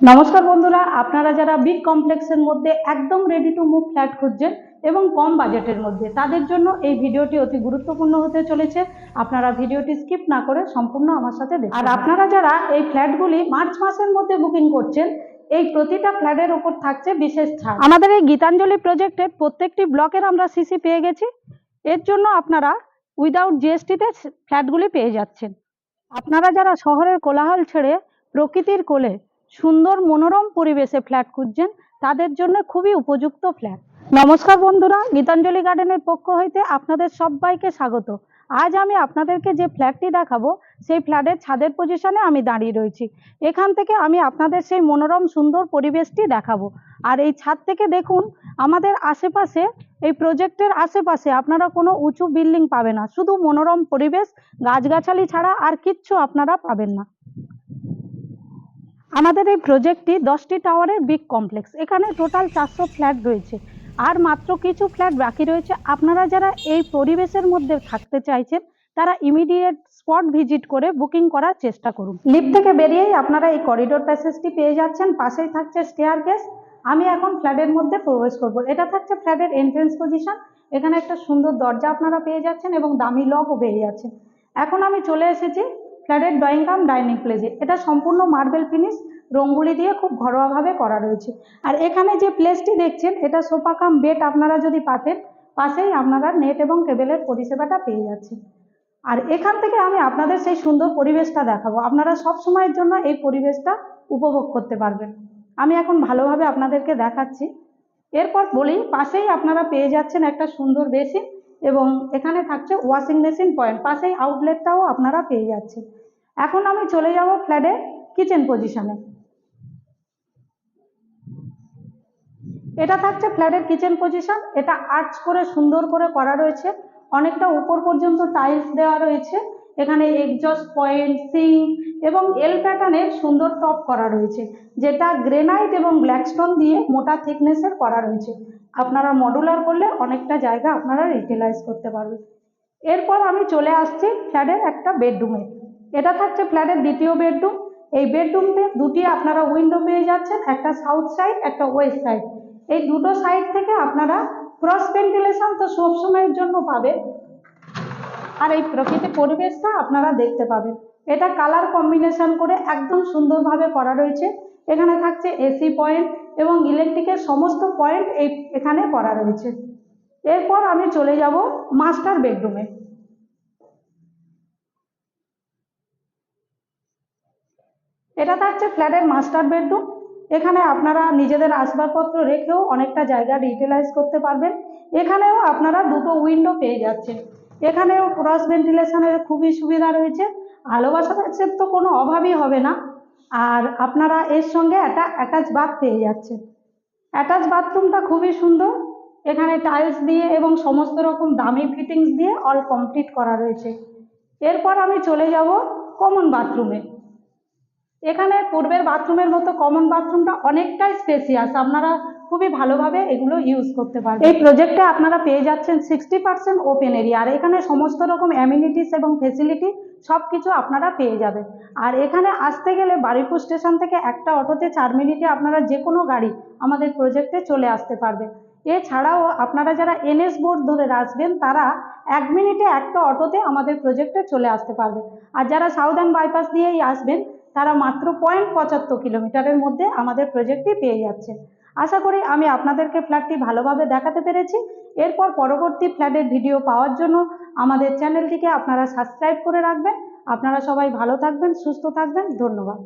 নমস্কার বন্ধুরা, আপনারা যারা বিগ কমপ্লেক্সের মধ্যে একদম রেডি টু মুভ ফ্ল্যাট খুঁজছেন এবং কম বাজেটের মধ্যে, তাদের জন্য এই ভিডিওটি অতি গুরুত্বপূর্ণ হতে চলেছে। আপনারা ভিডিওটি স্কিপ না করে সম্পূর্ণ আমার সাথে দেখুন। আর আপনারা যারা এই ফ্ল্যাটগুলি মার্চ মাসের মধ্যে বুকিং করছেন, এই প্রতিটা ফ্ল্যাটের ওপর থাকছে বিশেষ ছাড়। আমাদের এই গীতাঞ্জলি প্রজেক্টের প্রত্যেকটি ব্লকের আমরা সিসি পেয়ে গেছি। এর জন্য আপনারা উইদাউট জিএসটিতে ফ্ল্যাটগুলি পেয়ে যাচ্ছেন। আপনারা যারা শহরের কোলাহল ছেড়ে প্রকৃতির কোলে সুন্দর মনোরম পরিবেশে ফ্ল্যাট খুঁজছেন, তাদের জন্য খুবই উপযুক্ত ফ্ল্যাট। নমস্কার বন্ধুরা, গীতাঞ্জলি গার্ডেনের পক্ষ হইতে আপনাদের সবাইকে স্বাগত। আজ আমি আপনাদেরকে যে ফ্ল্যাটটি দেখাবো, সেই ফ্ল্যাটের ছাদের পজিশনে আমি দাঁড়িয়ে রয়েছি। এখান থেকে আমি আপনাদের সেই মনোরম, সুন্দর পরিবেশটি দেখাবো। আর এই ছাদ থেকে দেখুন, আমাদের আশেপাশে, এই প্রজেক্টের আশেপাশে আপনারা কোনো উঁচু বিল্ডিং পাবে না। শুধু মনোরম পরিবেশ, গাছগাছালি ছাড়া আর কিচ্ছু আপনারা পাবেন না। আমাদের এই প্রজেক্টটি দশটি টাওয়ারের বিগ কমপ্লেক্স এখানে টোটাল চারশো ফ্ল্যাট রয়েছে। আর মাত্র কিছু ফ্ল্যাট বাকি রয়েছে। আপনারা যারা এই পরিবেশের মধ্যে থাকতে চাইছেন, তারা ইমিডিয়েট স্পট ভিজিট করে বুকিং করার চেষ্টা করুন। লিফট থেকে বেরিয়েই আপনারা এই করিডোর প্যাসেজটি পেয়ে যাচ্ছেন। পাশেই থাকছে স্টেয়ার কেস আমি এখন ফ্ল্যাটের মধ্যে প্রবেশ করব। এটা থাকছে ফ্ল্যাটের এন্ট্রেন্স পজিশন এখানে একটা সুন্দর দরজা আপনারা পেয়ে যাচ্ছেন এবং দামি লকও পেয়ে যাচ্ছেন এখন আমি চলে এসেছি ফ্ল্যাটের ড্রয়িং কাম ডাইনিং প্লেসে এটা সম্পূর্ণ মার্বেল ফিনিশ রঙ্গুলি দিয়ে খুব ঘরোয়াভাবে করা রয়েছে। আর এখানে যে প্লেসটি দেখছেন, এটা সোফা কাম বেড আপনারা যদি পাতেন, পাশেই আপনারা নেট এবং কেবেলের পরিষেবাটা পেয়ে যাচ্ছেন। আর এখান থেকে আমি আপনাদের সেই সুন্দর পরিবেশটা দেখাবো। আপনারা সব সময়ের জন্য এই পরিবেশটা উপভোগ করতে পারবেন। আমি এখন ভালোভাবে আপনাদেরকে দেখাচ্ছি। এরপর বলি, পাশেই আপনারা পেয়ে যাচ্ছেন একটা সুন্দর বেসিন। এবং এখানে থাকছে ওয়াশিং মেশিন পয়েন্ট পাশেই আউটলেটটাও আপনারা পেয়ে যাচ্ছেন। এখন আমি চলে যাব ফ্ল্যাটের কিচেন পজিশনে এটা থাকছে ফ্ল্যাটের কিচেন পজিশন এটা আর্চ করে সুন্দর করে করা রয়েছে। অনেকটা উপর পর্যন্ত টাইলস দেওয়া রয়েছে। এখানে এক্সজস্ট পয়েন্ট সিং এবং এল প্যাটার্নের সুন্দর টপ করা রয়েছে, যেটা গ্রেনাইট এবং ব্ল্যাকস্টোন দিয়ে মোটা থিকনেসের করা রয়েছে। আপনারা মডুলার করলে অনেকটা জায়গা আপনারা রিটেলাইজ করতে পারবেন। এরপর আমি চলে আসছি ফ্ল্যাটের একটা বেডরুমে এটা থাকছে ফ্ল্যাটের দ্বিতীয় বেডরুম এই বেডরুমে দুটি আপনারা উইন্ডো পেয়ে যাচ্ছেন, একটা সাউথ সাইড একটা ওয়েস্ট সাইড এই দুটো সাইড থেকে আপনারা ক্রস ভেন্টিলেশন তো সবসময়ের জন্য পাবেন। আর এই প্রকৃতি পরিবেশটা আপনারা দেখতে পাবেন। এটা কালার কম্বিনেশন করে একদম সুন্দরভাবে করা রয়েছে। এখানে থাকছে এসি পয়েন্ট এবং ইলেকট্রিকের সমস্ত পয়েন্ট এই এখানে করা রয়েছে। এরপর আমি চলে যাব মাস্টার বেডরুমে এটা থাকছে ফ্ল্যাটের মাস্টার বেডরুম এখানে আপনারা নিজেদের আসবাবপত্র রেখেও অনেকটা জায়গা রিউটিলাইজ করতে পারবেন। এখানেও আপনারা দুটো উইন্ডো পেয়ে যাচ্ছেন। এখানেও ক্রস ভেন্টিলেশনের খুবই সুবিধা রয়েছে। আলো বাতাসের তো কোনো অভাবই হবে না। আর আপনারা এর সঙ্গে একটা অ্যাটাচ বাথ পেয়ে যাচ্ছেন। অ্যাটাচ বাথরুমটা খুবই সুন্দর। এখানে টাইলস দিয়ে এবং সমস্ত রকম দামি ফিটিংস দিয়ে অল কমপ্লিট করা রয়েছে। এরপর আমি চলে যাব কমন বাথরুমে এখানে পূর্বের বাথরুমের মতো কমন বাথরুমটা অনেকটাই স্পেসিয়াস আপনারা খুবই ভালোভাবে এগুলো ইউজ করতে পারবেন। এই প্রজেক্টে আপনারা পেয়ে যাচ্ছেন সিক্সটি পার্সেন্ট ওপেন এরিয়া আর এখানে সমস্ত রকম অ্যামিনিটিস এবং ফেসিলিটি সব কিছু আপনারা পেয়ে যাবেন। আর এখানে আসতে গেলে বারিপুর স্টেশন থেকে একটা অটোতে চার মিনিটে আপনারা যে কোনো গাড়ি আমাদের প্রজেক্টে চলে আসতে পারবে। এছাড়াও আপনারা যারা এনএস বোর্ড ধরে আসবেন, তারা এক মিনিটে একটা অটোতে আমাদের প্রজেক্টে চলে আসতে পারবে। আর যারা সাউদার্ন বাইপাস দিয়েই আসবেন তারা মাত্র পয়েন্ট পঁচাত্তর কিলোমিটারের মধ্যে আমাদের প্রজেক্টটি পেয়ে যাচ্ছে। আশা করি আমি আপনাদেরকে ফ্ল্যাটটি ভালোভাবে দেখাতে পেরেছি। এরপর পরবর্তী ফ্ল্যাটের ভিডিও পাওয়ার জন্য আমাদের চ্যানেলটিকে আপনারা সাবস্ক্রাইব করে রাখবেন। আপনারা সবাই ভালো থাকবেন, সুস্থ থাকবেন। ধন্যবাদ।